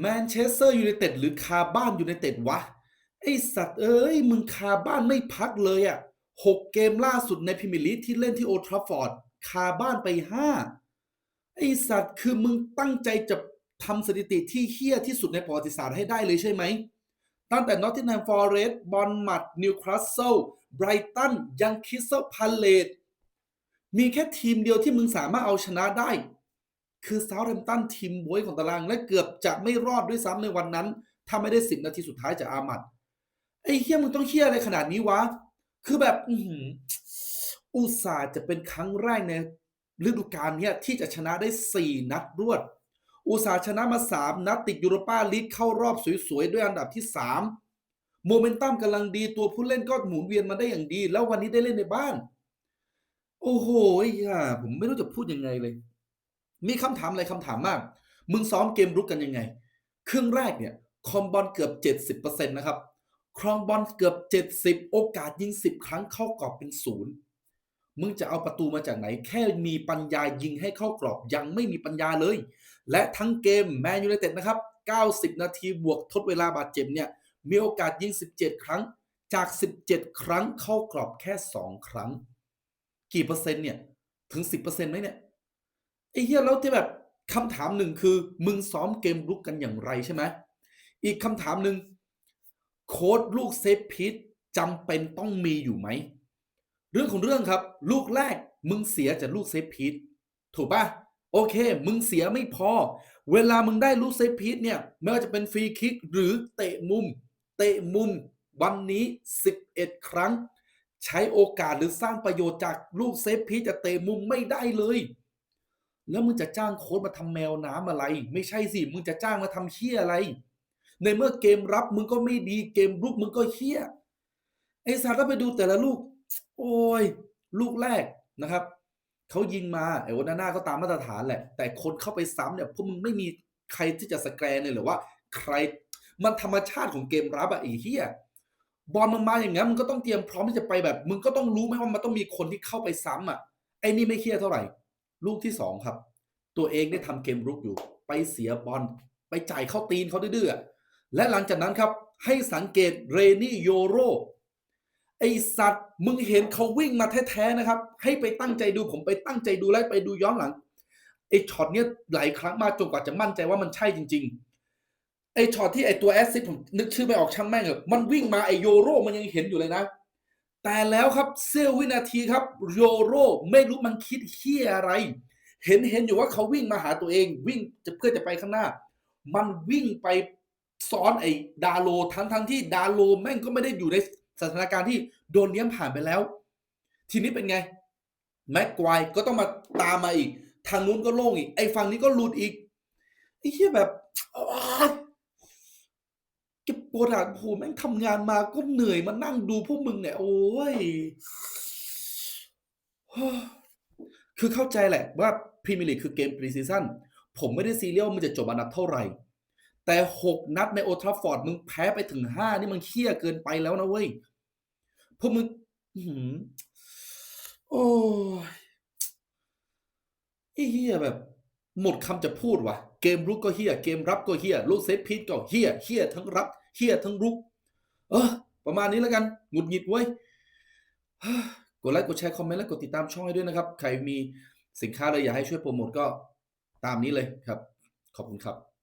แมนเชสเตอร์ยูไนเต็ดหรือคาบ้านยูไนเต็ดวะ ไอสัตว์เอ้ย มึงคาบ้านไม่พักเลยอะ่ะหกเกมล่าสุดในพรีเมียร์ลีกที่เล่นที่โอทราฟอร์ด คาบ้านไปห้าไอสัตว์คือมึงตั้งใจจะทำสถิติที่เฮี้ยที่สุดในประวัติศาสตร์ให้ได้เลยใช่ไหม ตั้งแต่นอตติงแฮมฟอร์เรสต์บอลมัดนิวคาสเซิลไบรตันยังคิสเซิลพาเลตมีแค่ทีมเดียวที่มึงสามารถเอาชนะได้ คือเซาท์แฮมป์ตันทีมบวยของตาราง และเกือบจะไม่รอดด้วยซ้ำในวันนั้น ถ้าไม่ได้สิบนาทีสุดท้ายจากอามัดไอ้เฮี้ยมึงต้องเฮี้ยอะไรขนาดนี้วะ คือแบบ อือุตส่าห์จะเป็นครั้งแรกในฤดูกาลเนี้ยที่จะชนะได้ 4 นัดรวด อุตสาห์ชนะมา 3 นัดติดยูโรปาลีกเข้ารอบสวยๆ ด้วยอันดับที่ 3 โมเมนตัมกำลังดีตัวผู้เล่นก็หมุนเวียนมาได้อย่างดี แล้ววันนี้ได้เล่นในบ้าน โอ้โหไอ้ห่าผมไม่รู้จะพูดยังไงเลย มีคำถามอะไรคำถามมาก มึงซ้อมเกมรุกกันยังไง ครึ่งแรกเนี่ยคอมบอลเกือบ 70%นะครับ ครองบอลเกือบ 70 โอกาสยิง 10 ครั้งเข้ากรอบเป็นศูนย์มึงจะเอาประตูมาจากไหน แค่มีปัญญายิงให้เข้ากรอบยังไม่มีปัญญาเลย และทั้งเกมแมนยูไนเต็ดนะครับ 90 นาทีบวกทดเวลาบาดเจ็บเนี่ย มีโอกาสยิง 17 ครั้ง จาก 17 ครั้งเข้ากรอบแค่ 2 ครั้ง กี่เปอร์เซ็นต์เนี่ย ถึง 10%ไหมเนี่ย ไอ้เหี้ยแล้วที่แบบคำถามหนึ่งคือ มึงซ้อมเกมรุกกันอย่างไรใช่ไหมอีกคำถามหนึ่งโค้ดลูกเซฟพีทจำเป็นต้องมีอยู่ไหม เรื่องของเรื่องครับ ลูกแรกมึงเสียจากลูกเซฟพีทถูกปะโอเค มึงเสียไม่พอ เวลามึงได้ลูกเซฟพีทเนี่ยไม่ว่าจะเป็นฟรีคิกหรือเตะมุม เตะมุมวันนี้ 11 ครั้ง ใช้โอกาสหรือสร้างประโยชน์จากลูกเซฟพีทจะเตะมุมไม่ได้เลย แล้วมึงจะจ้างโค้ดมาทำแมวน้ำอะไร ไม่ใช่สิ มึงจะจ้างมาทำเฮี้ยอะไร ในเมื่อเกมรับมึงก็ไม่ดีเกมรุกมึงก็เฮี้ยไอ้สารก็ไปดูแต่ละลูก โอ้ย ลูกแรกนะครับเขายิงมาไอ้วนหน้าก็ตามมาตรฐานแหละ แต่คนเข้าไปซ้ำเนี่ยพวกมึงไม่มีใครที่จะสแกนเลยหรือว่า ใครมันธรรมชาติของเกมรับอะไอ้เฮี้ยบอลมันมาอย่างงั้นมึงก็ต้องเตรียมพร้อมที่จะไปแบบ มึงก็ต้องรู้ไหมว่ามันต้องมีคนที่เข้าไปซ้ำอะไอ้นี่ไม่เครียเท่าไหร่ ลูกที่สองครับ ตัวเองได้ทำเกมรุกอยู่ ไปเสียบอลไปจ่ายเข้าตีนเขาดื้อและหลังจากนั้นครับ ให้สังเกตเรนี่โยโรไอสัตว์มึงเห็นเขาวิ่งมาแท้ๆนะครับ ให้ไปตั้งใจดูผมไปตั้งใจดูและไปดูย้อนหลังไอช็อตเนี้ยหลายครั้งมากจนกว่าจะมั่นใจว่ามันใช่จริง ๆ ไอช็อตที่ไอตัวแอสซิสผมนึกชื่อไม่ออกช่างแม่งเหอะมันวิ่งมาไอโยโรมันยังเห็นอยู่เลยนะ แต่แล้วครับเสี้ยววินาทีครับโยโรไม่รู้มันคิดเฮียอะไร เห็นเห็นอยู่ว่าเขาวิ่งมาหาตัวเอง วิ่งจะเพื่อจะไปข้างหน้า มันวิ่งไปซ้อนไอ้ดาโลทั้งทั้งที่ดาโลแม่งก็ไม่ได้อยู่ในสถานการณ์ที่โดนเลี้ยงผ่านไปแล้ว ทีนี้เป็นไง แม็กควายก็ต้องมาตามมาอีก ทางนู้นก็โล่งอีก ไอ้ฝั่งนี้ก็หลุดอีกไอ้เหี้ยแบบ อ้าวเก็บปวดหัวโหแม่งทำงานมาก็เหนื่อยมานั่งดูพวกมึงเนี่ย โอ้ย คือเข้าใจแหละว่าพรีเมียร์ลีกคือเกมปรีซีซั่นผมไม่ได้ซีเรียสว่ามันจะจบอันดับเท่าไหร่ แต่ 6 นัดในโอทราฟฟอร์ดมึงแพ้ไปถึง 5 นี่มันเคี้ยเกินไปแล้วนะเว้ย พวกมึงอื้อหือโอ้ยไอ้เฮียแบบ หมดคำจะพูดว่ะ เกมรุกก็เฮียเกมรับก็เฮียลูกเซฟพีทก็เฮียเฮียทั้งรับ เฮียทั้งรุก เออ ประมาณนี้แล้วกันหงุดหงิดเว้ยกดไลค์กดแชร์คอมเมนต์และกดติดตามช่องให้ด้วยนะครับ ใครมีสินค้าอะไรอยากให้ช่วยโปรโมทก็ตามนี้เลยครับ ขอบคุณครับ